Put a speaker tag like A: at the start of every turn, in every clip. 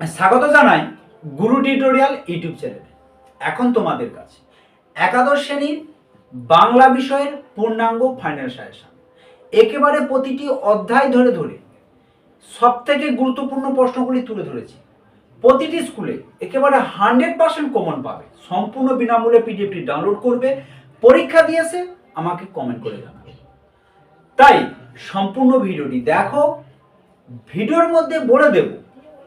A: স্বাগত জানাই গুরু tutorial YouTube চ্যানেলে। এখন তোমাদের কাছে। একাদশ শ্রেণির বাংলা বিষয়ের পূর্ণাঙ্গ ফাইনাল সাজেশন। একেবারে প্রতিটি অধ্যায় ধরে ধরে সব থেকে গুরুত্বপূর্ণ প্রশ্নগুলি তুলে ধরেছি। প্রতিটি স্কুলে একেবারে হান্ড্রেড পার্সেন্ট কমন পাবে। সম্পূর্ণ বিনামূল্যে পিডিএফটি ডাউনলোড করবে, পরীক্ষা দিয়েছে, আমাকে কমেন্ট করে জানাবে। তাই সম্পূর্ণ ভিডিওটি দেখো, ভিডিওর মধ্যে বলে দেব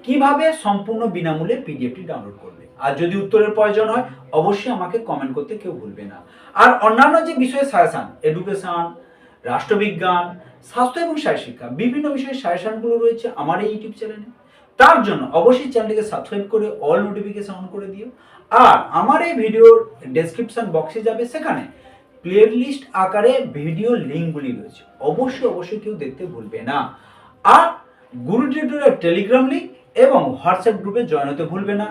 A: কীভাবে সম্পূর্ণ বিনামূল্যে পিডিএফটি ডাউনলোড করবে আর যদি উত্তরের প্রয়োজন হয়, অবশ্যই আমাকে কমেন্ট করতে কেউ ভুলবে না। আর অন্যান্য যে বিষয়ে সাজেশান এডুকেশন রাষ্ট্রবিজ্ঞান, স্বাস্থ্য এবং শিক্ষা বিভিন্ন বিষয়ে সাজেশানগুলো রয়েছে আমার এই ইউটিউব চ্যানেলে তার জন্য অবশ্যই চ্যানেলটিকে সাবস্ক্রাইব করে অল নোটিফিকেশন অন করে দিও। আর আমার এই ভিডিওর ডেসক্রিপশন বক্সে যাবে, সেখানে প্লে লিস্ট আকারে ভিডিও লিঙ্কগুলি রয়েছে। অবশ্যই অবশ্যই কেউ দেখতে ভুলবে না। আর গুরু টিউটোরিয়াল টেলিগ্রাম লিঙ্ক এবং হোয়াটসঅ্যাপ গ্রুপে জয়েন হতে ভুলবে না।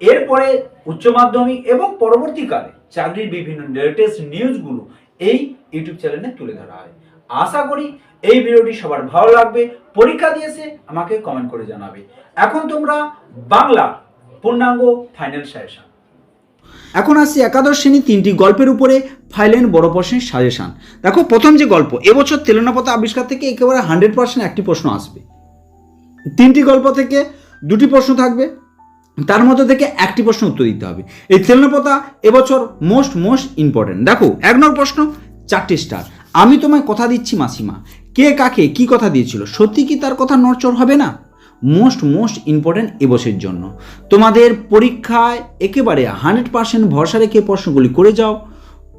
A: এরপরে উচ্চ মাধ্যমিক এবং পরবর্তীকালে চাকরির বিভিন্ন লেটেস্ট নিউজগুলো এই ইউটিউব চ্যানেলে তুলে ধরা হয়। আশা করি এই ভিডিওটি সবার ভালো লাগবে। পরীক্ষা দিয়েছে, আমাকে কমেন্ট করে জানাবে। এখন তোমরা বাংলা পূর্ণাঙ্গ ফাইনাল সাজেশন
B: এখন আসছি একাদশ শ্রেণি তিনটি গল্পের উপরে ফাইলেন বড় প্রশ্নের সাজেশন দেখো, প্রথম যে গল্প, এবছর তেলেনাপথা আবিষ্কার থেকে একেবারে হান্ড্রেড পার্সেন্ট একটি প্রশ্ন আসবে। তিনটি গল্প থেকে দুটি প্রশ্ন থাকবে। তার মধ্যে থেকে একটি প্রশ্ন উত্তর দিতে হবে। এই তেলেনাপথা এবছর মোস্ট মোস্ট ইম্পর্টেন্ট দেখো, এক নম্বর প্রশ্ন, চারটি স্টার আমি তোমায় কথা দিচ্ছি, মাসিমা। কে কাকে কি কথা দিয়েছিল? সত্যি কি তার কথা নড়চড় হবে না? মোস্ট মোস্ট ইম্পর্ট্যান্ট এবছরের জন্য। তোমাদের পরীক্ষায় একেবারে হান্ড্রেড পার্সেন্ট ভরসা রেখে প্রশ্নগুলি করে যাও।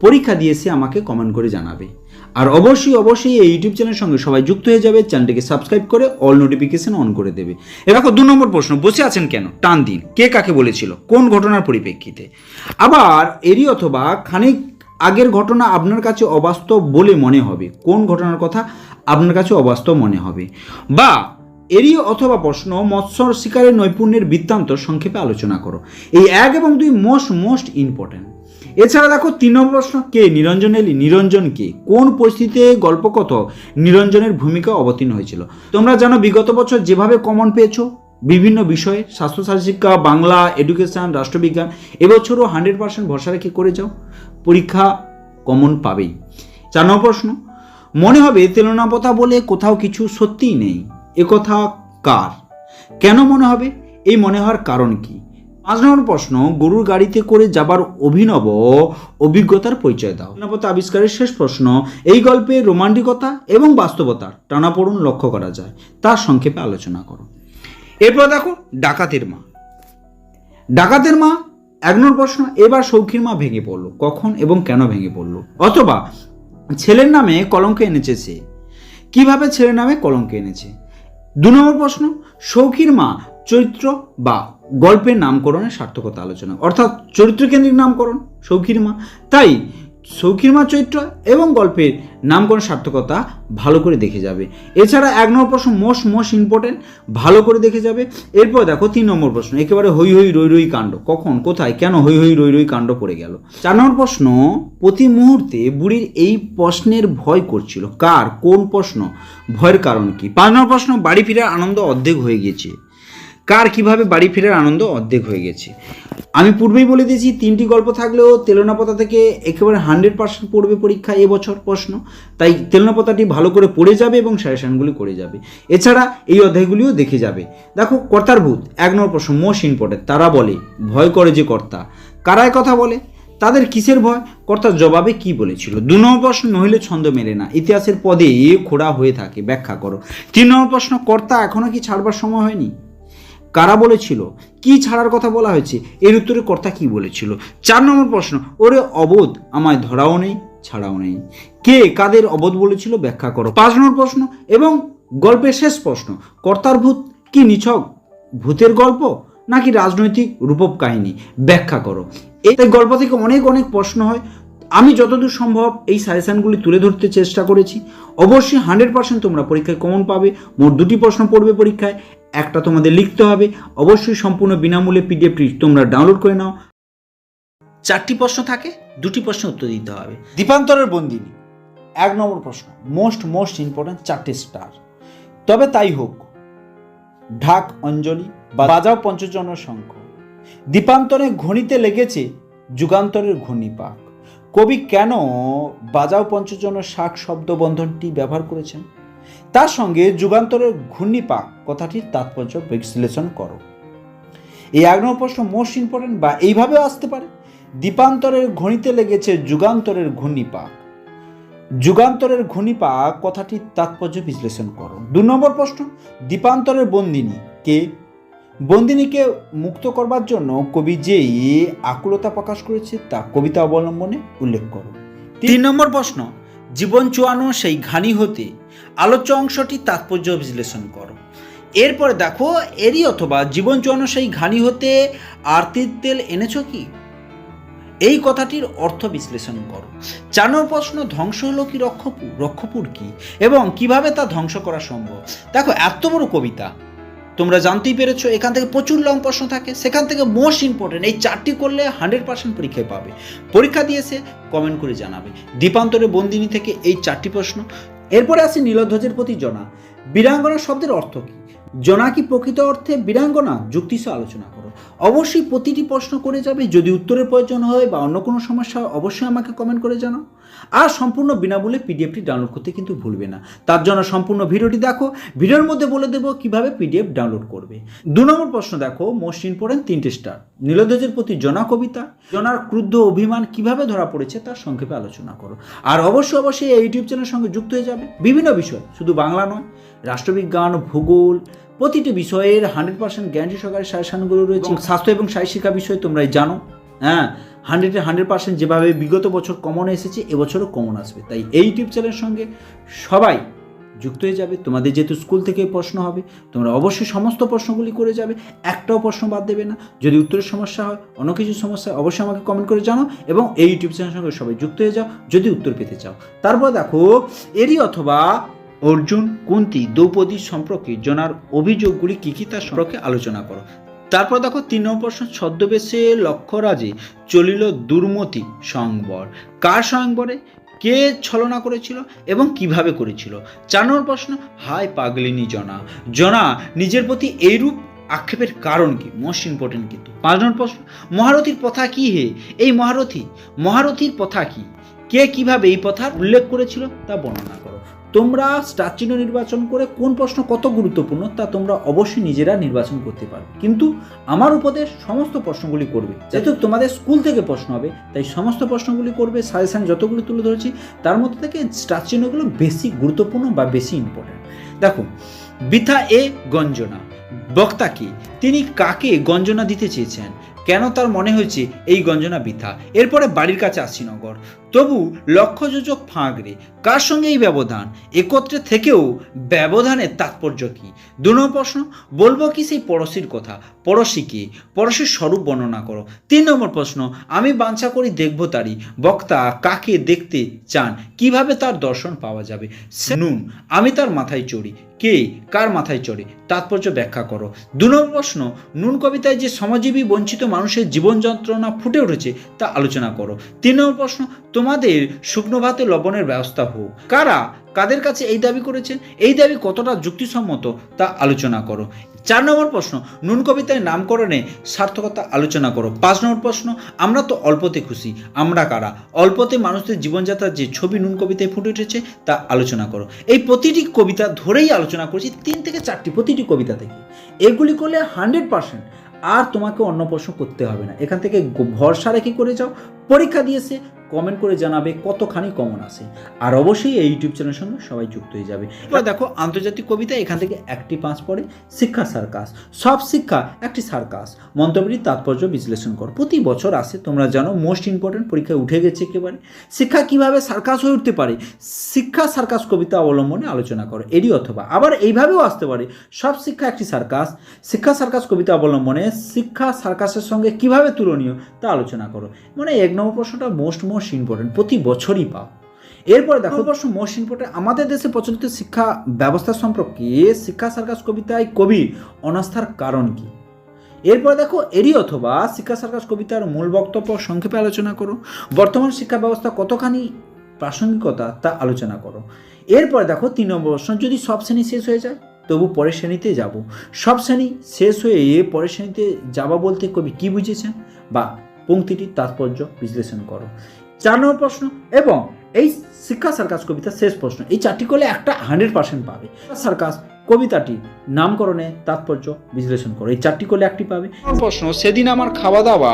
B: পরীক্ষা দিয়ে এসে আমাকে কমেন্ট করে জানাবে। আর অবশ্যই অবশ্যই এই ইউটিউব চ্যানেলের সঙ্গে সবাই যুক্ত হয়ে যাবে, চ্যানেলটিকে সাবস্ক্রাইব করে অল নোটিফিকেশন অন করে দেবে। এ দেখো, দু নম্বর প্রশ্ন, বসে আছেন কেন? টান দিন। কে কাকে বলেছিল? কোন ঘটনার পরিপ্রেক্ষিতে? আবার এরই অথবা খানিক আগের ঘটনা আপনার কাছে অবাস্তব বলে মনে হবে। কোন ঘটনার কথা আপনার কাছে অবাস্তব মনে হবে? বা এরই অথবা প্রশ্ন মৎস্য শিকারের নৈপুণ্যের বৃত্তান্ত সংক্ষেপে আলোচনা করো। এই এক এবং দুই মোস্ট মোস্ট ইম্পর্ট্যান্ট। এছাড়া দেখো তিন নম্বর প্রশ্ন, কে? নিরঞ্জন এলি। নিরঞ্জন কে? কোন পরিস্থিতিতে গল্পকথ নিরঞ্জনের ভূমিকা অবতীর্ণ হয়েছিল? তোমরা জানো, বিগত বছর যেভাবে কমন পেয়েছ, বিভিন্ন বিষয়ে, স্বাস্থ্য শিক্ষা বাংলা এডুকেশন রাষ্ট্রবিজ্ঞান, এবছরও হান্ড্রেড পার্সেন্ট ভরসা রেখে করে যাও। পরীক্ষা কমন পাবেই। চার নম্বর প্রশ্ন, মনে হবে তেলনাপতা বলে কোথাও কিছু সত্যিই নেই। একথা কার? কেন মনে হবে? এই মনে হওয়ার কারণ কি? পাঁচ নম্বর প্রশ্ন, গরুর গাড়িতে করে যাবার অভিনব অভিজ্ঞতার পরিচয় দাও। তেলনাপতা আবিষ্কারের শেষ প্রশ্ন, এই গল্পে রোমান্টিকতা এবং বাস্তবতার টানাপোড়ন লক্ষ্য করা যায়, তার সংক্ষেপে আলোচনা করো। এরপর দেখো, ডাকাতের মা। ডাকাতের মা, এক নম্বর প্রশ্ন, এবার সৌখীর মা ভেঙে পড়ল। কখন এবং কেন ভেঙে পড়ল? অথবা, ছেলের নামে কলঙ্ক এনেছে সে। কীভাবে ছেলের নামে কলঙ্ক এনেছে? দু নম্বর প্রশ্ন সৌখীর মা চরিত্র বা গল্পের নামকরণের সার্থকতা আলোচনা, অর্থাৎ চরিত্রকেন্দ্রিক নামকরণ সৌখীর মা তাই সৌখীর মা চরিত্র এবং গল্পের নামকরণ সার্থকতা ভালো করে দেখে যাবে। এছাড়া এক নম্বর প্রশ্ন, মোস্ট মোস্ট ইম্পর্টেন্ট, ভালো করে দেখে যাবে। এরপর দেখো তিন নম্বর প্রশ্ন, একেবারে হই হই রই রই কাণ্ড, কখন, কোথায়, কেন হই হই রই রই কাণ্ড পড়ে গেল? চার নম্বর প্রশ্ন, প্রতি মুহূর্তে বুড়ির এই প্রশ্নের ভয় করছিল, কার, কোন প্রশ্ন, ভয়ের কারণ কি? পাঁচ নম্বর প্রশ্ন, বাড়ি ফিরার আনন্দ অর্ধেক হয়ে গেছে কার কীভাবে বাড়ি ফেরার আনন্দ অর্ধেক হয়ে গেছে। আমি পূর্বেই বলে দিয়েছি, তিনটি গল্প থাকলেও তেলনাপতা থেকে একেবারে হান্ড্রেড পার্সেন্ট পড়বে পরীক্ষা এবছর প্রশ্ন। তাই তেলনাপতাটি ভালো করে পড়ে যাবে এবং সাজেশনগুলি করে যাবে। এছাড়া এই অধ্যায়গুলিও দেখে যাবে। দেখো, কর্তার ভূত, এক নম্বর প্রশ্ন মোস্ট ইম্পর্টেন্ট তারা বলে, ভয় করে যে কর্তা। কারায় কথা বলে? তাদের কিসের ভয়? কর্তার জবাবে কি বলেছিল? দু নম্বর প্রশ্ন, নহিলে ছন্দ মেলে না। ইতিহাসের পদে এ খোড়া হয়ে থাকে, ব্যাখ্যা করো। তিন নম্বর প্রশ্ন, কর্তা এখনও কি ছাড়বার সময় হয়নি? কারা বলেছিল? কি ছাড়ার কথা বলা হয়েছে? এর উত্তরে কর্তা কি বলেছিল? চার নম্বর প্রশ্ন, ওরে অবোধ, আমায় ধরাও নেই, ছাড়াও নেই। কে কাদের অবোধ বলেছিল? ব্যাখ্যা করো। পাঁচ নম্বর প্রশ্ন এবং গল্পের শেষ প্রশ্ন, কর্তার ভূত কি নিছক? ভূতের গল্প নাকি রাজনৈতিক রূপক কাহিনী? ব্যাখ্যা করো। এই গল্প থেকে অনেক অনেক প্রশ্ন হয়। আমি যতদূর সম্ভব এই সাজেশনগুলি তুলে ধরতে চেষ্টা করেছি। অবশ্যই হান্ড্রেড পার্সেন্ট তোমরা পরীক্ষায় কমন পাবে। মোট দুটি প্রশ্ন পড়বে পরীক্ষায়। একটা তোমাদের লিখতে হবে। অবশ্যই সম্পূর্ণ বিনামূল্যে পিডিএফটি তোমরা ডাউনলোড করে নাও। চারটি প্রশ্ন থাকে দুটি প্রশ্ন উত্তর দিতে হবে। দীপান্তরের বন্দিনী এক নম্বর প্রশ্ন মোস্ট মোস্ট ইম্পর্ট্যান্ট চারটে স্টার তবে তাই হোক ঢাক অঞ্জলি বা বাজাও পঞ্চজন শঙ্খ। দীপান্তরে ঘনিতে লেগেছে যুগান্তরের ঘূর্ণিপাক। কবি কেন বাজাও পঞ্চজন শাক শব্দ বন্ধনটি ব্যবহার করেছেন? তার সঙ্গে যুগান্তরের ঘূর্ণিপাক কথাটির তাৎপর্য বিশ্লেষণ করো। এই নম্বর প্রশ্ন মোস্ট ইম্পর্টেন্ট বা এইভাবেও আসতে পারে? দীপান্তরের ঘনিতে লেগেছে যুগান্তরের ঘূর্ণিপাক। যুগান্তরের ঘূর্ণিপাক কথাটির তাৎপর্য বিশ্লেষণ করো। দু নম্বর প্রশ্ন, দীপান্তরের বন্দিনী কে? বন্দিনীকে মুক্ত করবার জন্য কবি যেই আকুলতা প্রকাশ করেছে তা কবিতা অবলম্বনে উল্লেখ করো। তিন নম্বর প্রশ্ন, জীবন চুয়ানো সেই ঘানি হতে আলোচ্য অংশটি তাৎপর্য বিশ্লেষণ করো। এরপরে দেখো, এরই অথবা জীবন সেই ঘানি হতে আরতির তেল এনেছো কি? এই কথাটির অর্থ বিশ্লেষণ করো। চার প্রশ্ন, ধ্বংস হলো কি রক্ষপুর রক্ষপুর কি? এবং কীভাবে তা ধ্বংস করা সম্ভব? দেখো, এত বড় কবিতা। তোমরা জানতেই পেরেছ, এখান থেকে প্রচুর লং প্রশ্ন থাকে। সেখান থেকে মোস্ট ইম্পর্টেন্ট এই চারটি করলে হান্ড্রেড পার্সেন্ট পরীক্ষায় পাবে। পরীক্ষা দিয়েছে কমেন্ট করে জানাবে। দীপান্তরে বন্দিনী থেকে এই চারটি প্রশ্ন। এরপরে আসি নীলধ্বজের প্রতি জনা। বীরাঙ্গনা শব্দের অর্থ কি? জনা কি প্রকৃত অর্থে বীরাঙ্গনা? যুক্তিস আলোচনা করো। অবশ্যই প্রতিটি প্রশ্ন করে যাবে। যদি উত্তরের প্রয়োজন হয় বা অন্য কোনো সমস্যা হয়, অবশ্যই আমাকে কমেন্ট করে জানাও। আর সম্পূর্ণ বিনামূল্যে পিডিএফটি ডাউনলোড করতে কিন্তু ভুলবে না। তার জন্য সম্পূর্ণ ভিডিওটি দেখো। ভিডিওর মধ্যে বলে দেবো কীভাবে পিডিএফ ডাউনলোড করবে। দু নম্বর প্রশ্ন দেখো মোস্ট ইম্পর্টেন্ট তিনটে স্টার নীলধ্বজের প্রতি জনা কবিতা, জনার ক্রুদ্ধ অভিমান কীভাবে ধরা পড়েছে তার সংক্ষেপে আলোচনা করো। আর অবশ্যই অবশ্যই এই ইউটিউব চ্যানেলের সঙ্গে যুক্ত হয়ে যাবে। বিভিন্ন বিষয়, শুধু বাংলা নয়, রাষ্ট্রবিজ্ঞান, ভূগোল প্রতিটি বিষয়ের হান্ড্রেড পার্সেন্ট গ্যারান্টি সহকারে সাজেশনগুলো রয়েছে স্বাস্থ্য এবং শারীরিকা বিষয়ে তোমরা জানো। হ্যাঁ হান্ড্রেডে হান্ড্রেড পার্সেন্ট যেভাবে বিগত বছর কমন এসেছে এবছরও কমন আসবে। তাই এই ইউটিউব চ্যানেলের সঙ্গে সবাই যুক্ত হয়ে যাবে। তোমাদের যেহেতু স্কুল থেকে প্রশ্ন হবে তোমরা অবশ্যই সমস্ত প্রশ্নগুলি করে যাবে। একটাও প্রশ্ন বাদ দেবে না। যদি উত্তরের সমস্যা হয় অন্য কিছু সমস্যা অবশ্যই আমাকে কমেন্ট করে জানো এবং এই ইউটিউব চ্যানেলের সঙ্গে সবাই যুক্ত হয়ে যাও যদি উত্তর পেতে চাও। তারপর দেখো এরই অথবা অর্জুন, কুন্তি, দ্রৌপদী সম্পর্কে জনার অভিযোগগুলি কী কী তার সম্পর্কে আলোচনা করো। তারপর দেখো, তিন নম্বর প্রশ্ন ছদ্মবেশে লক্ষ্যরাজে চলিল দুর্মতি স্বয়ংবর কার স্বয়ংবরে কে ছলনা করেছিল এবং কীভাবে করেছিল? চার নম্বর প্রশ্ন হায় পাগলিনী জনা। জনা, নিজের প্রতি এইরূপ আক্ষেপের কারণ কি? মোস্ট ইম্পর্টেন্ট কিন্তু। পাঁচ নম্বর প্রশ্ন, মহারথীর পথা কি হে? এই মহারথী, মহারথীর পথা কি? কে কীভাবে এই পথার উল্লেখ করেছিল তা বর্ণনা করো। তোমরা স্টার চিহ্ন নির্বাচন করে কোন প্রশ্ন কত গুরুত্বপূর্ণ তা তোমরা অবশ্যই নিজেরা নির্বাচন করতে পারবে। কিন্তু আমার উপদেশ সমস্ত প্রশ্নগুলি করবে। যেহেতু তোমাদের স্কুল থেকে প্রশ্ন হবে, তাই সমস্ত প্রশ্নগুলি করবে, সাজেশন যতগুলো তুলে ধরেছি, তার মধ্যে থেকে স্টার চিহ্নগুলো বেশি গুরুত্বপূর্ণ বা বেশি ইম্পর্ট্যান্ট দেখো, বৃথা এ গঞ্জনা। বক্তা কি? তিনি কাকে গঞ্জনা দিতে চেয়েছেন? কেন তার মনে হয়েছে এই গঞ্জনা বৃথা? এরপরে বাড়ির কাছে আশিনগর তবু লক্ষ্য যোজক ফাঁকরে কার সঙ্গে এই ব্যবধান? একত্রে থেকেও ব্যবধানের তাৎপর্য কি? দু নম্বর প্রশ্ন, বলব কি সেই পড়শির কথা? পড়শি কি? পড়শির স্বরূপ বর্ণনা করো। তিন নম্বর প্রশ্ন, আমি বাঞ্ছা করি দেখব তারই। বক্তা কাকে দেখতে চান? কীভাবে তার দর্শন পাওয়া যাবে? নুন, আমি তার মাথায় চড়ি। কে? কার মাথায় চড়ে? তাৎপর্য ব্যাখ্যা করো। দু নম্বর প্রশ্ন, নুন কবিতায় যে সমাজীবী বঞ্চিত মানুষের জীবন যন্ত্রণা ফুটে উঠেছে তা আলোচনা করো। তিন নম্বর প্রশ্ন, তোমাদের শুকনো ভাতে লবণের ব্যবস্থা হোক। কারা কাদের কাছে এই দাবি করেছেন? এই দাবি কতটা যুক্তিসম্মত তা আলোচনা করো। চার নম্বর প্রশ্ন, নুন কবিতায় নামকরণে সার্থকতা আলোচনা করো। পাঁচ নম্বর প্রশ্ন, আমরা তো অল্পতে খুশি। আমরা কারা? অল্পতে মানুষদের জীবনযাত্রার যে ছবি নুন কবিতায় ফুটে উঠেছে তা আলোচনা করো। এই প্রতিটি কবিতা ধরেই আলোচনা করেছি তিন থেকে চারটি প্রতিটি কবিতা থেকে। এগুলি করলে হান্ড্রেড পার্সেন্ট আর তোমাকে অন্য প্রশ্ন করতে হবে না। এখান থেকে ভরসা রেখে করে যাও। পরীক্ষা দিয়েছে কমেন্ট করে জানাবে কতখানি কমন আসে আর অবশ্যই এই ইউটিউব চ্যানেলের সঙ্গে সবাই যুক্ত হয়ে যাবে। এবার দেখো, আন্তর্জাতিক কবিতা এখান থেকে একটি পাঁচ পড়ে, শিক্ষা সার্কাস। সব শিক্ষা একটি সার্কাস। মন্তব্যটির তাৎপর্য বিশ্লেষণ কর। প্রতি বছর আসে, তোমরা জানো মোস্ট ইম্পর্টেন্ট পরীক্ষায় উঠে গেছে একেবারে। শিক্ষা কীভাবে সার্কাস হয়ে উঠতে পারে? শিক্ষা সার্কাস কবিতা অবলম্বনে আলোচনা করো। এরই অথবা। আবার এইভাবেও আসতে পারে। সব শিক্ষা একটি সার্কাস। শিক্ষা সার্কাস কবিতা অবলম্বনে শিক্ষা সার্কাসের সঙ্গে কীভাবে তুলনীয় তা আলোচনা করো। মানে এক নম্বর প্রশ্নটা মোস্ট মোস্ট ইম্পর্টেন্ট প্রতি বছরই পাও। এরপরে দেখো প্রশ্ন মোস্ট ইম্পর্টেন্ট আমাদের দেশে প্রচলিত শিক্ষা ব্যবস্থা সম্পর্কে শিক্ষা সার্কাস কবিতায় কবির অনাস্থার কারণ কি? এরপর দেখো, এরই অথবা শিক্ষা সার্কাস কবিতার মূল বক্তব্য সংক্ষেপে আলোচনা করো। বর্তমান শিক্ষা ব্যবস্থা কতখানি প্রাসঙ্গিকতা তা আলোচনা করো। এরপর দেখো, তিন নম্বর প্রশ্ন, যদি সব শ্রেণি শেষ হয়ে যায়, তবু পরের শ্রেণীতে যাব। সব শ্রেণি শেষ হয়ে পরের শ্রেণীতে যাবা বলতে কবি কি বুঝেছেন? বা পংক্তিটির তাৎপর্য বিশ্লেষণ করো। চার নম্বর প্রশ্ন এবং এই শিক্ষা সার্কাস কবিতা শেষ প্রশ্ন। এই চারটি করলে একটা হান্ড্রেড পার্সেন্ট পাবে। সার্কাস কবিতাটি নামকরণে তাৎপর্য বিশ্লেষণ করো। এই চারটি করলে একটি পাবে।
C: প্রশ্ন, সেদিন আমার খাওয়া দাওয়া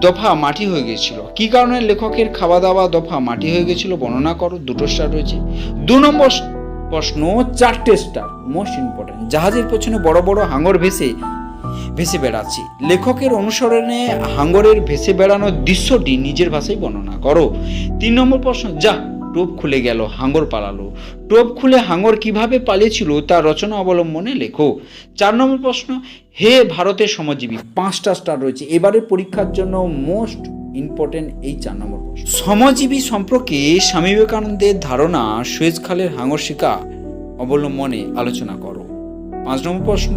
C: দফা মাটি হয়ে গেছিল। কি কারণে লেখকের খাওয়া দাওয়া দফা মাটি হয়ে গেছিল বর্ণনা করো, দুটো স্টার রয়েছে। দু নম্বর প্রশ্ন, চারটে স্টার মোস্ট ইম্পর্টেন্ট জাহাজের পেছনে বড় বড় হাঙর ভেসে ভেসে বেড়াচ্ছি। লেখকের অনুসরণে হাঙ্গরের ভেসে বেড়ানোর দৃশ্যটি নিজের ভাষায় বর্ণনা করো। তিন নম্বর প্রশ্ন যা টোপ খুলে গেল, হাঙ্গর পালালো। টোপ খুলে হাঙ্গর কীভাবে পালিয়েছিল তার রচনা অবলম্বনে লেখো। চার নম্বর প্রশ্ন, হে ভারতের সমাজজীবী পাঁচটা স্টার রয়েছে, এবারের পরীক্ষার জন্য মোস্ট ইম্পর্টেন্ট এই চার নম্বর প্রশ্ন। সমাজজীবী সম্পর্কে স্বামী বিবেকানন্দের ধারণা, সুয়েজ খালের হাঙ্গর শিকা অবলম্বনে আলোচনা করো। পাঁচ নম্বর প্রশ্ন,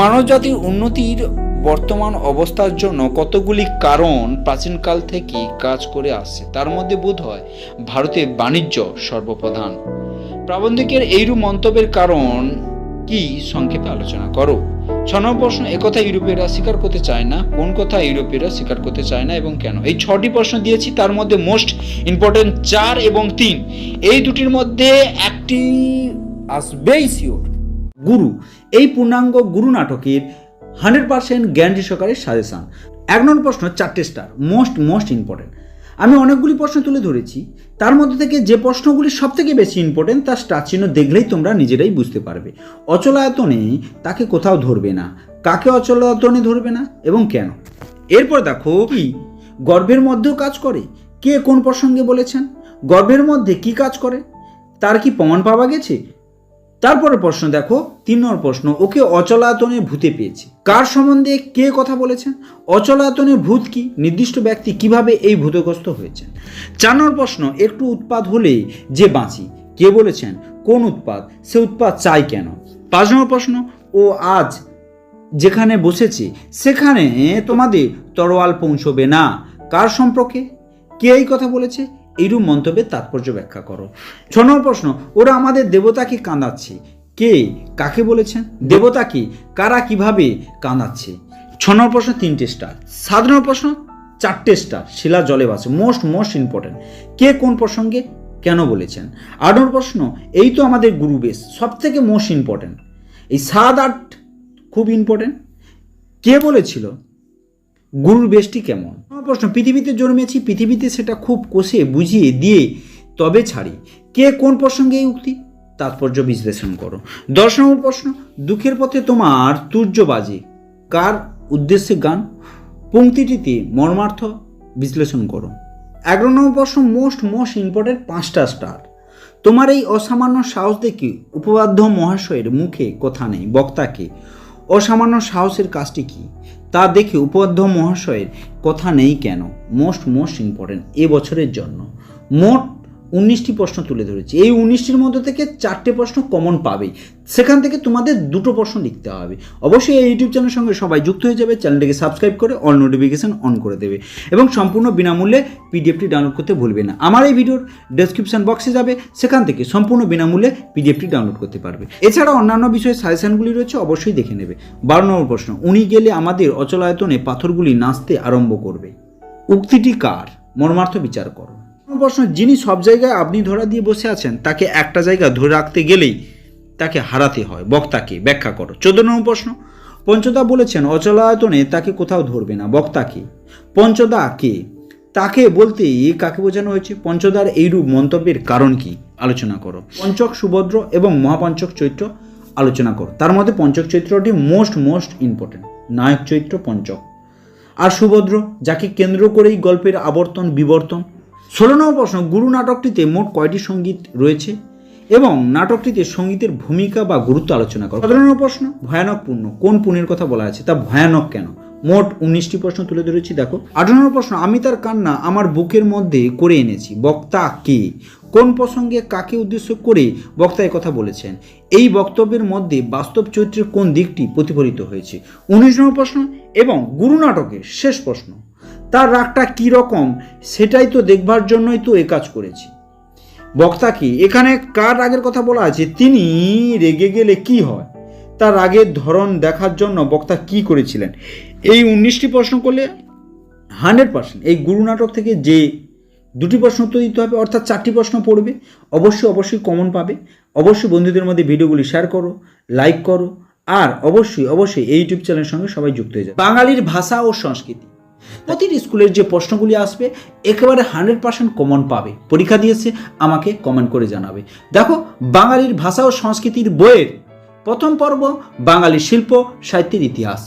C: মানবজাতির উন্নতির বর্তমান অবস্থার জন্য কতগুলি কারণ প্রাচীনকাল থেকে কাজ করে আসছে, তার মধ্যে বোধ হয় ভারতে বাণিজ্য সর্বপ্রধান। প্রাবন্ধিকের এইরূপ মন্তব্যের কারণ কি, সংক্ষেপে আলোচনা করো। ছ নম্বর প্রশ্ন, একথা ইউরোপীয়রা স্বীকার করতে চায় না, কোন কথা ইউরোপীয়রা স্বীকার করতে চায় না এবং কেন? এই ছটি প্রশ্ন দিয়েছি, তার মধ্যে মোস্ট ইম্পর্টেন্ট চার এবং তিন। এই দুটির মধ্যে একটি আসবেই শিওর
B: গুরু। এই পূর্ণাঙ্গ গুরু নাটকের হান্ড্রেড পার্সেন্ট গ্যারান্টি সহকারে সাজেশান। এক নম্বর প্রশ্ন, চারটে স্টার, মোস্ট মোস্ট ইম্পর্টেন্ট। আমি অনেকগুলি প্রশ্ন তুলে ধরেছি। তার মধ্যে থেকে যে প্রশ্নগুলি সব থেকে বেশি ইম্পর্টেন্ট, তার স্টার চিহ্ন দেখলেই তোমরা নিজেরাই বুঝতে পারবে। অচলায়তনে তাকে কোথাও ধরবে না। কাকে অচলায়তনে ধরবে না এবং কেন? এরপর দেখো কি, গর্ভের মধ্যেও কাজ করে। কে কোন প্রসঙ্গে বলেছেন? গর্ভের মধ্যে কি কাজ করে? তার কি প্রমাণ পাওয়া গেছে? তারপরে প্রশ্ন দেখো, তিন নম্বর প্রশ্ন, ওকে অচলায়তনে ভূতে পেয়েছে। কার সম্বন্ধে কে কথা বলেছেন? অচলায়তনের ভূত কি? নির্দিষ্ট ব্যক্তি কীভাবে এই ভূতগ্রস্ত হয়েছেন? চার নম্বর প্রশ্ন, একটু উৎপাদ হলেই যে বাঁচি, কে বলেছেন? কোন উৎপাদ সে উৎপাদ চাই কেন? পাঁচ নম্বর প্রশ্ন, ও আজ যেখানে বসেছে, সেখানে তোমাদের তরোয়াল পৌঁছবে না। কার সম্পর্কে? কে এই কথা বলেছে? এইরূপ মন্তব্যের তাৎপর্য ব্যাখ্যা করো। ছ নম্বর প্রশ্ন, ওরা আমাদের দেবতাকে কাঁদাচ্ছে? কে? কাকে বলেছেন? দেবতাকে কারা কীভাবে কাঁদাচ্ছে? ছ নম্বর প্রশ্ন, তিনটে স্টার সাত নম্বর প্রশ্ন, চারটে স্টার শিলা জলে বাসে। মোস্ট মোস্ট ইম্পর্টেন্ট কে কোন প্রসঙ্গে কেন বলেছেন? আট নম্বর প্রশ্ন, এই তো আমাদের গুরু বেশ সব থেকে মোস্ট ইম্পর্টেন্ট এই সাত, আট খুব ইম্পর্টেন্ট কে বলেছিল? গুরুর বেশটি কেমন? আমার প্রশ্ন, পৃথিবীতে জন্মেছি, পৃথিবীতে সেটা খুব কষে বুঝিয়ে দিয়ে তবে ছাড়ি। কে কোন প্রসঙ্গে এই উক্তি? তাৎপর্য বিশ্লেষণ করো। দশ নম্বর প্রশ্ন, দুঃখের পথে তোমার তুর্য বাজে। কার উদ্দেশ্যে গান? পংক্তিটিতে মর্মার্থ বিশ্লেষণ করো। এগারো নম্বর প্রশ্ন, মোস্ট মোস্ট ইম্পর্টেন্ট পাঁচটা স্টার। তোমার এই অসামান্য সাহস দেখে উপবাধ্য মহাশয়ের মুখে কথা নেই, বক্তাকে। অসামান্য সাহসের কাজটি কি? তা দেখে উপবাধ্য মহাশয়ের কথা নেই কেন? মোস্ট মোস্ট ইম্পর্টেন্ট এবছরের বছরের জন্য। মোট উনিশটি প্রশ্ন তুলে ধরেছি। এই উনিশটির মধ্যে থেকে চারটে প্রশ্ন কমন পাবেই। সেখান থেকে তোমাদের দুটো প্রশ্ন লিখতে হবে। অবশ্যই এই ইউটিউব চ্যানেলের সঙ্গে সবাই যুক্ত হয়ে যাবে চ্যানেলটিকে সাবস্ক্রাইব করে অল নোটিফিকেশন অন করে দেবে এবং সম্পূর্ণ বিনামূল্যে পিডিএফটি ডাউনলোড করতে ভুলবে না। আমার এই ভিডিওর ডেসক্রিপশন বক্সে যাবে, সেখান থেকে সম্পূর্ণ বিনামূল্যে পিডিএফটি ডাউনলোড করতে পারবে। এছাড়া অন্যান্য বিষয়ে সাজেশনগুলি রয়েছে, অবশ্যই দেখে নেবে। বারো নম্বর প্রশ্ন, উনি গেলে আমাদের অচলায়তনে পাথরগুলি নাচতে আরম্ভ করবে। উক্তিটি কার? মর্মার্থ বিচার করো। প্রশ্ন যিনি সব জায়গায় আপনি ধরা দিয়ে বসে আছেন, তাকে একটা জায়গা ধরে রাখতে গেলেই তাকে হারাতে হয়। বক্তাকে ব্যাখ্যা করো। চোদ্দ নম্বর প্রশ্ন, পঞ্চদা বলেছেন অচলায়তনে তাকে কোথাও ধরবে না। বক্তাকে, পঞ্চদা কে? তাকে বলতে কাকে বোঝানো হয়েছে? পঞ্চদার এইরূপ মন্তব্যের কারণ কি? আলোচনা করো। পঞ্চক সুভদ্র এবং মহাপঞ্চক চৈত্র আলোচনা করো। তার মধ্যে পঞ্চক চৈত্রটি মোস্ট মোস্ট ইম্পর্টেন্ট। নায়ক চৈত্র, পঞ্চক। আর সুভদ্র, যাকে কেন্দ্র করেই গল্পের আবর্তন বিবর্তন ষোলো নম্বর প্রশ্ন, গুরু নাটকটিতে মোট কয়টি সংগীত রয়েছে এবং নাটকটিতে সঙ্গীতের ভূমিকা বা গুরুত্ব আলোচনা করো? নম্বর প্রশ্ন, ভয়ানক পূর্ণ কোন পুণ্যের কথা বলা আছে? তা ভয়ানক কেন? মোট উনিশটি প্রশ্ন তুলে ধরেছি, দেখো। আঠারো নম্বর প্রশ্ন, আমি তার কান্না আমার বুকের মধ্যে করে এনেছি। বক্তা কে? কোন প্রসঙ্গে কাকে উদ্দেশ্য করে বক্তা কথা বলেছেন? এই বক্তব্যের মধ্যে বাস্তব চরিত্রের কোন দিকটি প্রতিফলিত হয়েছে? উনিশ নম্বর প্রশ্ন, এবং গুরু নাটকের শেষ প্রশ্ন। তার রাগটা কী রকম, সেটাই তো দেখবার জন্যই তো এ কাজ করেছি। বক্তা কি, এখানে কার রাগের কথা বলা আছে? তিনি রেগে গেলে কি হয়? তার রাগের ধরন দেখার জন্য বক্তা কি করেছিলেন? এই উনিশটি প্রশ্ন করলে হান্ড্রেড পার্সেন্ট, এই গুরু নাটক থেকে যে দুটি প্রশ্ন উত্তর দিতে হবে, অর্থাৎ চারটি প্রশ্ন পড়বে, অবশ্যই অবশ্যই কমন পাবে। অবশ্যই বন্ধুদের মধ্যে ভিডিওগুলি শেয়ার করো লাইক করো, আর অবশ্যই অবশ্যই এই ইউটিউব চ্যানেলের সঙ্গে সবাই যুক্ত হয়ে যাবে। বাঙালির ভাষা ও সংস্কৃতি। প্রতিটি স্কুলের যে প্রশ্নগুলি আসবে, একেবারে হান্ড্রেড পার্সেন্ট কমন পাবে। পরীক্ষা দিয়েছে, আমাকে কমেন্ট করে জানাবে। দেখো, বাঙালির ভাষা ও সংস্কৃতির বইয়ের প্রথম পর্ব বাঙালি শিল্প, সাহিত্যের ইতিহাস।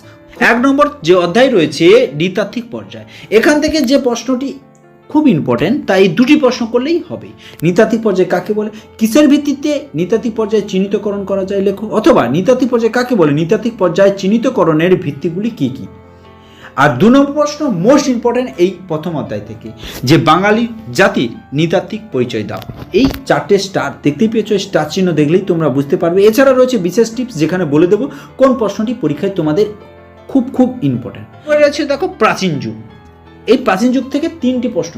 B: এক নম্বর যে অধ্যায় রয়েছে, নৃতাত্ত্বিক পর্যায়। এখান থেকে যে প্রশ্নটি খুব ইম্পর্টেন্ট তাই দুটি প্রশ্ন করলেই হবে। নৃতাত্ত্বিক পর্যায়ে কাকে বলে? কিসের ভিত্তিতে নৃতাত্ত্বিক পর্যায়ে চিহ্নিতকরণ করা যায় লেখো অথবা নৃতাত্ত্বিক পর্যায়ে কাকে বলে? নৃতাত্ত্বিক পর্যায়ে চিহ্নিতকরণের ভিত্তিগুলি কি কি? আর দু নম্বর প্রশ্ন মোস্ট ইম্পর্ট্যান্ট এই প্রথম অধ্যায় থেকে যে বাঙালি জাতির নৃতাত্ত্বিক পরিচয় দাও। এই চারটে স্টার দেখতেই পেয়েছ স্টার চিহ্ন দেখলেই তোমরা বুঝতে পারবে। এছাড়া রয়েছে বিশেষ টিপস যেখানে বলে দেবো কোন প্রশ্নটি পরীক্ষায় তোমাদের খুব খুব ইম্পর্ট্যান্ট রয়েছে দেখো প্রাচীন যুগ। এই প্রাচীন যুগ থেকে তিনটি প্রশ্ন।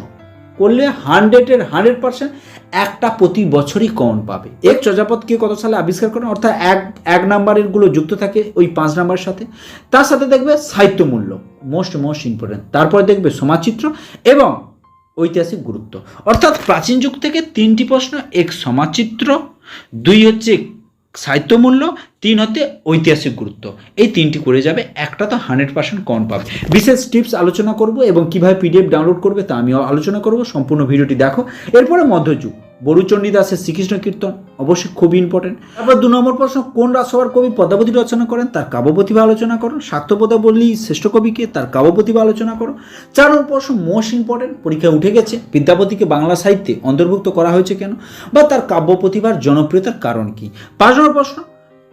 B: করলে হান্ড্রেডের হান্ড্রেড পার্সেন্ট একটা প্রতি বছরই কমন পাবে। এক চর্যাপদকে কত সালে আবিষ্কার করেন অর্থাৎ এক এক নাম্বারেরগুলো যুক্ত থাকে ওই পাঁচ নাম্বারের সাথে। তার সাথে দেখবে সাহিত্য মূল্য মোস্ট মোস্ট ইম্পর্টেন্ট তারপরে দেখবে সমাজচিত্র এবং ঐতিহাসিক গুরুত্ব। অর্থাৎ প্রাচীন যুগ থেকে তিনটি প্রশ্ন, এক সমাজচিত্র, দুই হচ্ছে সাহিত্য মূল্য, তিন হতে ঐতিহাসিক গুরুত্ব। এই তিনটি করে যাবে, একটা তো হান্ড্রেড পার্সেন্ট কম পাবে। বিশেষ টিপস আলোচনা করব এবং কীভাবে পিডিএফ ডাউনলোড করবে তা আমিও আলোচনা করব, সম্পূর্ণ ভিডিওটি দেখো। এরপরে মধ্যযুগ। বরুচণ্ডী দাসের শ্রীকৃষ্ণ কীর্তন অবশ্যই খুবই ইম্পর্টেন্ট তারপর দু নম্বর প্রশ্ন, কোন রাজসভার কবি পদ্মাবতী রচনা করেন? তার কাব্যপ্রতিভা আলোচনা করো। স্বার্থপদা বললি শ্রেষ্ঠ কবিকে তার কাব্যপ্রতিভা আলোচনা করো। চার নম্বর প্রশ্ন মোস্ট ইম্পর্টেন্ট পরীক্ষায় উঠে গেছে। বিদ্যাপতিকে বাংলা সাহিত্যে অন্তর্ভুক্ত করা হয়েছে কেন? বা তার কাব্য প্রতিভার জনপ্রিয়তার কারণ কি? পাঁচ নম্বর প্রশ্ন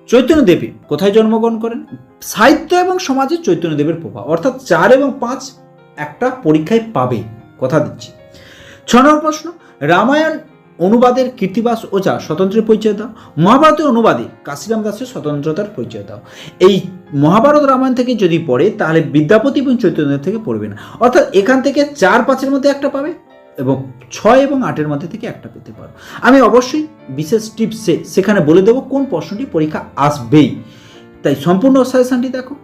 B: চৈতন্যদেবী কোথায় জন্মগ্রহণ করেন? সাহিত্য এবং সমাজে চৈতন্যদেবের প্রভাব। অর্থাৎ চার এবং পাঁচ একটা পরীক্ষায় পাবে। কথা দিচ্ছি। ছ নম্বর প্রশ্ন, রামায়ণ অনুবাদের কীর্তিবাস ওঝা স্বতন্ত্রের পরিচয় দাও। মহাভারতের অনুবাদে কাশিরাম দাসের স্বতন্ত্রতার পরিচয় দাও। এই মহাভারত রামায়ণ থেকে যদি পড়ে, তাহলে বিদ্যাপতি এবং চৈতন্যদেব থেকে পড়বে না। অর্থাৎ এখান থেকে চার পাঁচের মধ্যে একটা পাবে এবং ছয় এবং আটের মধ্যে থেকে একটা পেতে পারো। আমি অবশ্যই বিশেষ টিপসে সেখানে বলে দেবো কোন প্রশ্নটি পরীক্ষা আসবেই। তাই সম্পূর্ণ সাজেশনটি দেখো।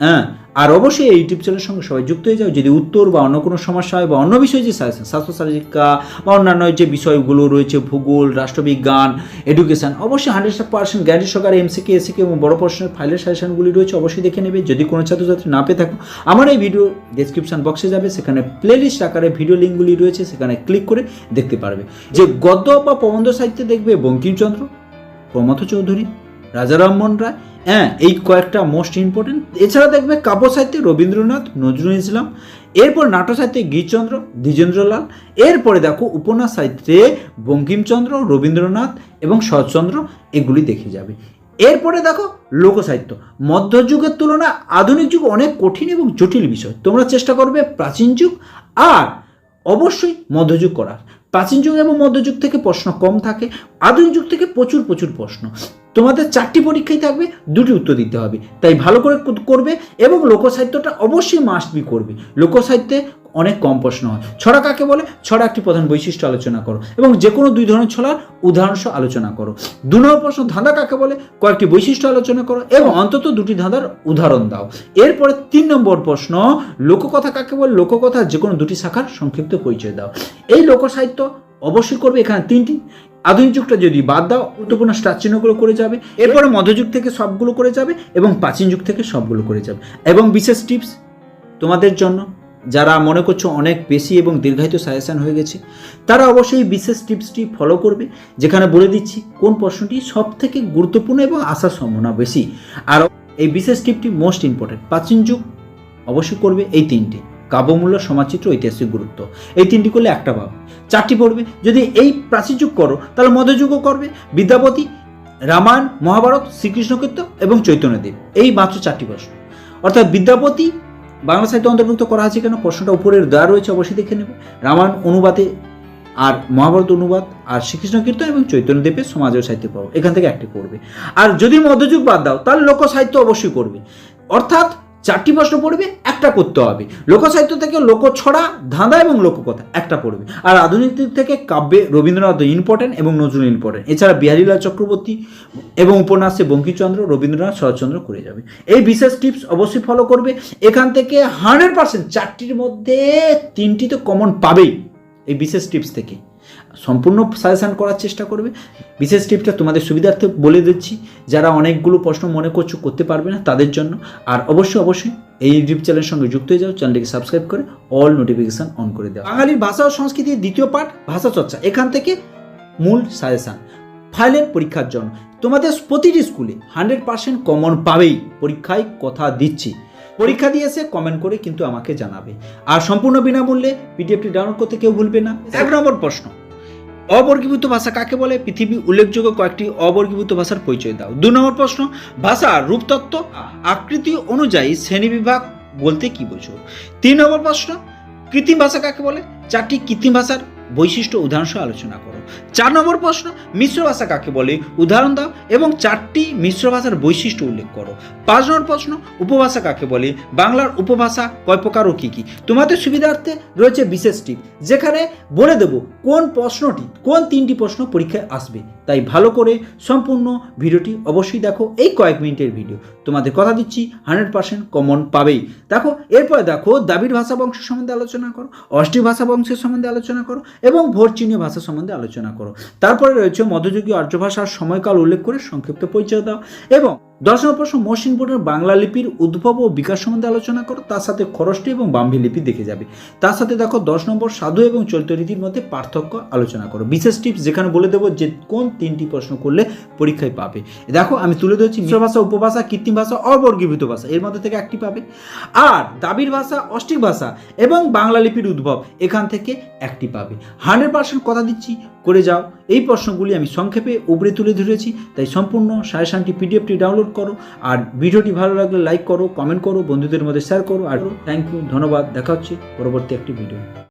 B: হ্যাঁ আর অবশ্যই এই ইউটিউব চ্যানেলের সঙ্গে সবাই যুক্ত হয়ে যাও। যদি উত্তর বা অন্য কোনো সমস্যা হয় বা অন্য বিষয়ে যে সাজেশন স্বাস্থ্য শারীরিকা বা অন্যান্য যে বিষয়গুলো রয়েছে, ভূগোল, রাষ্ট্রবিজ্ঞান এডুকেশন অবশ্যই হান্ড্রেড পার্সেন্ট গ্যারান্টি সহকারে এমসিকে এসিকে এবং বড় প্রশ্নের ফাইলের সাজেশনগুলি রয়েছে, অবশ্যই দেখে নেবে। যদি কোনো ছাত্রছাত্রী না পেয়ে থাকো, আমার এই ভিডিও ডেসক্রিপশন বক্সে যাবে। সেখানে প্লেলিস্ট আকারে ভিডিও লিঙ্কগুলি রয়েছে, সেখানে ক্লিক করে দেখতে পারবে। যে গদ্য বা প্রবন্ধ সাহিত্যে দেখবে বঙ্কিমচন্দ্র, প্রমথ চৌধুরী রাজা রামমোহন রায় হ্যাঁ এই কয়েকটা মোস্ট ইম্পর্টেন্ট এছাড়া দেখবে কাব্য সাহিত্যে রবীন্দ্রনাথ, নজরুল ইসলাম, এরপর নাটক সাহিত্যে গিরিচন্দ্র দ্বিজেন্দ্রলাল, এরপরে দেখো উপন্যাস সাহিত্যে বঙ্কিমচন্দ্র, রবীন্দ্রনাথ এবং শরৎচন্দ্র, এগুলি দেখে যাবে। এরপরে দেখো লোকসাহিত্য মধ্যযুগের তুলনায় আধুনিক যুগ অনেক কঠিন এবং জটিল বিষয়। তোমরা চেষ্টা করবে প্রাচীন যুগ আর অবশ্যই মধ্যযুগ করার। প্রাচীন যুগ এবং মধ্যযুগ থেকে প্রশ্ন কম থাকে। আধুনিক যুগ থেকে প্রচুর প্রচুর প্রশ্ন। তোমাদের চারটি পরীক্ষায় থাকবে, দুটি উত্তর দিতে হবে। তাই ভালো করে করবে এবং লোকসাহিত্যটা অবশ্যই মাস্ট বি করবে। লোকসাহিত্যে অনেক কম প্রশ্ন হয়। ছড়া কাকে বলে? ছড়া একটি প্রধান বৈশিষ্ট্য আলোচনা করো এবং যে কোনো দুই ধরনের ছড়ার উদাহরণ সহ আলোচনা করো। দু নম্বর প্রশ্ন, ধাঁধা কাকে বলে? কয়েকটি বৈশিষ্ট্য আলোচনা করো এবং অন্তত দুটি ধাঁধার উদাহরণ দাও। এরপরে তিন নম্বর প্রশ্ন, লোককথা কাকে বলে? লোককথা যে কোনো দুটি শাখার সংক্ষিপ্ত পরিচয় দাও। এই লোকসাহিত্য অবশ্যই করবে এখানে তিনটি। আধুনিক যুগটা যদি বাদ দাও গুরুত্বপূর্ণ স্টার চিহ্নগুলো করে যাবে। এরপরে মধ্যযুগ থেকে সবগুলো করে যাবে এবং প্রাচীন যুগ থেকে সবগুলো করে যাবে। এবং বিশেষ টিপস তোমাদের জন্য যারা মনে করছ অনেক বেশি এবং দীর্ঘায়িত সাজেশন হয়ে গেছে তারা অবশ্যই বিশেষ টিপসটি ফলো করবে যেখানে বলে দিচ্ছি কোন প্রশ্নটি সব থেকে গুরুত্বপূর্ণ এবং আসার সম্ভাবনা বেশি। আর এই বিশেষ টিপটি মোস্ট ইম্পর্টেন্ট প্রাচীন যুগ অবশ্যই করবে এই তিনটি। কাব্যমূল্য সমাজচিত্র ঐতিহাসিক গুরুত্ব। এই তিনটি করলে একটা পাবে চারটি পড়বে। যদি এই প্রাচীন যুগ করো, তাহলে মধ্যযুগও করবে। বিদ্যাপতি, রামায়ণ, মহাভারত শ্রীকৃষ্ণ কীর্তন এবং চৈতন্যদেব। এই মাত্র চারটি প্রশ্ন। অর্থাৎ বিদ্যাপতি, বাংলা সাহিত্য অন্তর্ভুক্ত করা আছে কেন? প্রশ্নটা উপরের দেওয়া রয়েছে, অবশ্যই দেখে নেবে। রামায়ণ অনুবাদে আর মহাভারত অনুবাদ আর শ্রীকৃষ্ণ কীর্তন এবং চৈতন্যদেবের সমাজ ও সাহিত্য পাবো এখান থেকে একটি করবে। আর যদি মধ্যযুগ বাদ দাও, তাহলে লোক সাহিত্য অবশ্যই করবে। অর্থাৎ চারটি প্রশ্ন পড়বে, একটা করতে হবে। লোকসাহিত্য থেকে লোকছড়া, ধাঁধা এবং লোককথা, একটা পড়বে। আর আধুনিক থেকে কাব্যে রবীন্দ্রনাথ ইম্পর্টেন্ট এবং নজরুল ইম্পর্টেন্ট। এছাড়া বিহারীলাল চক্রবর্তী এবং উপন্যাসে বঙ্কিমচন্দ্র, রবীন্দ্রনাথ শরৎচন্দ্র করে যাবে। এই বিশেষ টিপস অবশ্যই ফলো করবে। এখান থেকে হান্ড্রেড পার্সেন্ট চারটির মধ্যে তিনটি তো কমন পাবেই এই বিশেষ টিপস থেকে। সম্পূর্ণ সাজেশন করার চেষ্টা করবে। বিশেষ টিপটা তোমাদের সুবিধার্থে বলে দিচ্ছি, যারা অনেকগুলো প্রশ্ন মনে করছ করতে পারবে না তাদের জন্য। আর অবশ্যই অবশ্যই এই ইউটিউব চ্যানেলের সঙ্গে যুক্ত হয়ে যাও চ্যানেলটিকে সাবস্ক্রাইব করে অল নোটিফিকেশন অন করে দাও। বাঙালির ভাষা ও সংস্কৃতির দ্বিতীয় পাঠ, ভাষা চর্চা, এখান থেকে মূল সাজেশন ফাইলের পরীক্ষার জন্য। তোমাদের প্রতিটি স্কুলে হান্ড্রেড পার্সেন্ট কমন পাবেই। পরীক্ষায় কথা দিচ্ছি। পরীক্ষা দিয়ে এসে কমেন্ট করে কিন্তু আমাকে জানাবে। আর সম্পূর্ণ বিনামূল্যে পিডিএফটি ডাউনলোড করতে কেউ ভুলবে না। এক নম্বর প্রশ্ন। অবর্গীভূত ভাষা কাকে বলে? পৃথিবী উল্লেখযোগ্য কয়েকটি অবর্গীভূত ভাষার পরিচয় দাও। দু নম্বর প্রশ্ন, ভাষা রূপতত্ত্ব আকৃতি অনুযায়ী শ্রেণীবিভাগ বলতে কি বোঝো? তিন নম্বর প্রশ্ন, কৃত্রিম ভাষা কাকে বলে? চারটি কৃত্রিম ভাষার বৈশিষ্ট্য উদাহরণসহ আলোচনা করো। চার নম্বর প্রশ্ন, মিশ্র ভাষা কাকে বলে? উদাহরণ দাও এবং চারটি মিশ্র ভাষার বৈশিষ্ট্য উল্লেখ করো। পাঁচ নম্বর প্রশ্ন, উপভাষা কাকে বলে? বাংলার উপভাষা কয় প্রকার ও কী কী? তোমাদের সুবিধার্থে রয়েছে বিশেষ টিপ, যেখানে বলে দেব কোন প্রশ্নটি, কোন তিনটি প্রশ্ন পরীক্ষায় আসবে। তাই ভালো করে সম্পূর্ণ ভিডিওটি অবশ্যই দেখো এই কয়েক মিনিটের ভিডিও। তোমাদের কথা দিচ্ছি হান্ড্রেড পার্সেন্ট কমন পাবেই। দেখো, এরপরে দেখো দাবির ভাষা বংশ সম্বন্ধে আলোচনা করো অষ্টি ভাষা বংশের সম্বন্ধে আলোচনা করো এবং ভোরচীনীয় ভাষা সম্বন্ধে আলোচনা করো। তারপরে রয়েছে মধ্যযুগীয় আর্য ভাষার সময়কাল উল্লেখ করে সংক্ষিপ্ত পরিচয় দাও এবং দশ নম্বর প্রশ্ন মহসিন বোর্ডের বাংলা লিপির উদ্ভব ও বিকাশ সম্বন্ধে আলোচনা করো, তার সাথে খরষ্টি এবং বাম্বি লিপি দেখে যাবে। তার সাথে দেখো দশ নম্বর সাধু এবং চৈত্য রীতির মধ্যে পার্থক্য আলোচনা করো। বিশেষ টিপস যেখানে বলে দেবো যে কোন তিনটি প্রশ্ন করলে পরীক্ষায় পাবে। দেখো আমি তুলে ধরছি মিশ্র ভাষা, উপভাষা, কৃত্রিম ভাষা, অবর্গীভূত ভাষা, এর মধ্যে থেকে একটি পাবে। আর দাবির ভাষা, অষ্টিক ভাষা এবং বাংলা লিপির উদ্ভব, এখান থেকে একটি পাবে। হান্ড্রেড পার্সেন্ট কথা দিচ্ছি, করে যাও। এই প্রশ্নগুলি আমি সংক্ষেপে উপরে তুলে ধরেছি, তাই সম্পূর্ণ সাড়ে সানটি পিডিএফটি ডাউনলোড করো, আর ভিডিওটি ভালো লাগলে লাইক করো কমেন্ট করো, বন্ধুদের মধ্যে শেয়ার করো, আর থ্যাংক ইউ ধন্যবাদ, দেখা হচ্ছে পরবর্তী একটি ভিডিও